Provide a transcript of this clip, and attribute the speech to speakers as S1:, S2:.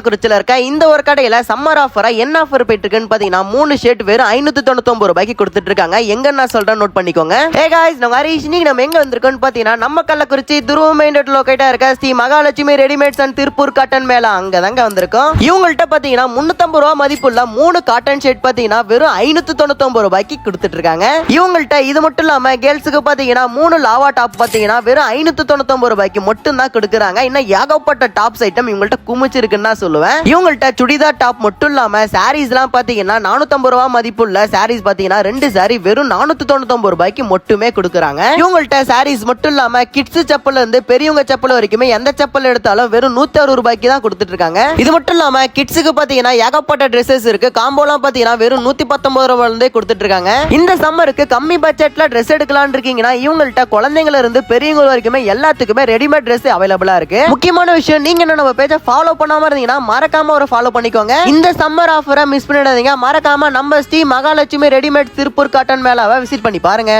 S1: கள்ளக்குறிச்சியில் இருக்க இந்த ஒரு கடையில சம்மர் ஆஃபரா என்ன ஆஃபர் போயிட்டு இருக்குன்னு பாத்தீங்கன்னா மூணு ஷர்ட் வெறும் ஐநூத்தி தொண்ணூத்தொம்பது ரூபாய்க்கு கொடுத்துட்டு இருக்காங்க எங்க நான் சொல்றேன் நோட் பண்ணிக்கோங்க. ஹே காய்ஸ் நம்ம ஹரிஷ் இன்னைக்கு நம்ம எங்க வந்திருக்கோம்னு பாத்தீங்கன்னா நம்ம கள்ளக்குறிச்சி துருவ மெயின் ரோட் இருக்க Shri Mahalakshmi readymades and Tiruppur cotton மேலே அங்கே தாங்க வந்திருக்கோம். இவங்கள்ட்ட பாத்தீங்கன்னா முந்நூற்றம்பது ரூபா மதிப்புள்ள மூணு காட்டன் ஷர்ட் பாத்தீங்கன்னா வெறும் ஐநூற்றி தொண்ணூத்தொம்பது ரூபாய்க்கு கொடுத்துட்டு இருக்காங்க இவங்கள்ட்ட இது மட்டும் இல்லாம கேர்ள்ஸுக்கு பாத்தீங்கன்னா மூணு லாவா டாப் பார்த்தீங்கன்னா வெறும் ஐநூத்தி தொண்ணூத்தொம்பது ரூபாய்க்கு மட்டும் தான் கொடுக்குறாங்க. இன்னும் ஏகப்பட்ட டாப்ஸ் ஐட்டம் இவங்கள்ட்ட குமிச்சிருக்குன்னு தான் சொல்லுவேன். இவங்கள்ட்ட சுடிதார் டாப் மட்டும் இல்லாம சாரீஸ் எல்லாம் பாத்தீங்கன்னா நானூத்தம்பது ரூபா மதிப்புள்ள சாரீஸ் பாத்தீங்கன்னா ரெண்டு சாரி வெறும் நானூத்தி தொண்ணூத்தி ரூபாய்க்கு மட்டுமே கொடுக்குறாங்க. இவங்கள்ட்ட சாரீஸ் மட்டும் இல்லாம கிட்ஸ் செப்பல் இருந்து பெரியவங்க செப்பல் வரைக்குமே எந்த செப்பல் எடுத்தாலும் வெறும் நூத்தி அறுபது ரூபாய்க்கு தான் கொடுத்துட்டு இருக்காங்க இது மட்டும் இல்லாம கிட்ஸுக்கு பாத்தீங்கன்னா ஏகப்பட்ட ட்ரெஸ்ஸஸ் இருக்கு. காம்போலாம் பாத்தீங்கன்னா வெறும் நூத்தி பத்தொன்பது ரூபாயில இருந்தே கொடுத்துட்டு இருக்காங்க இந்த சம்மருக்கு கம்மி பட்ஜெட்ல ட்ரெஸ் எடுக்கலாம்னு இருக்கீங்கன்னா இவங்கள்ட்ட குழந்தைங்கள இருந்து பெரியவங்க வரைக்குமே எல்லாத்துக்குமே ரெடிமேட் ட்ரெஸ் அவைலபிளா இருக்கு. முக்கியமான விஷயம் நீங்க என்ன நம்ம பேஜை ஃபாலோ பண்ணாம இருந்தீங்கன்னா மறக்காம ஒரு ஃபாலோ பண்ணிக்கோங்க. இந்த சம்மர் ஆஃபரை மிஸ் பண்ணிடாதீங்க. மறக்காம நம்ம ஸ்ரீ மகாலட்சுமி ரெடிமேட் திருப்பூர் காட்டன் மேலாவை விசிட் பண்ணி பாருங்க.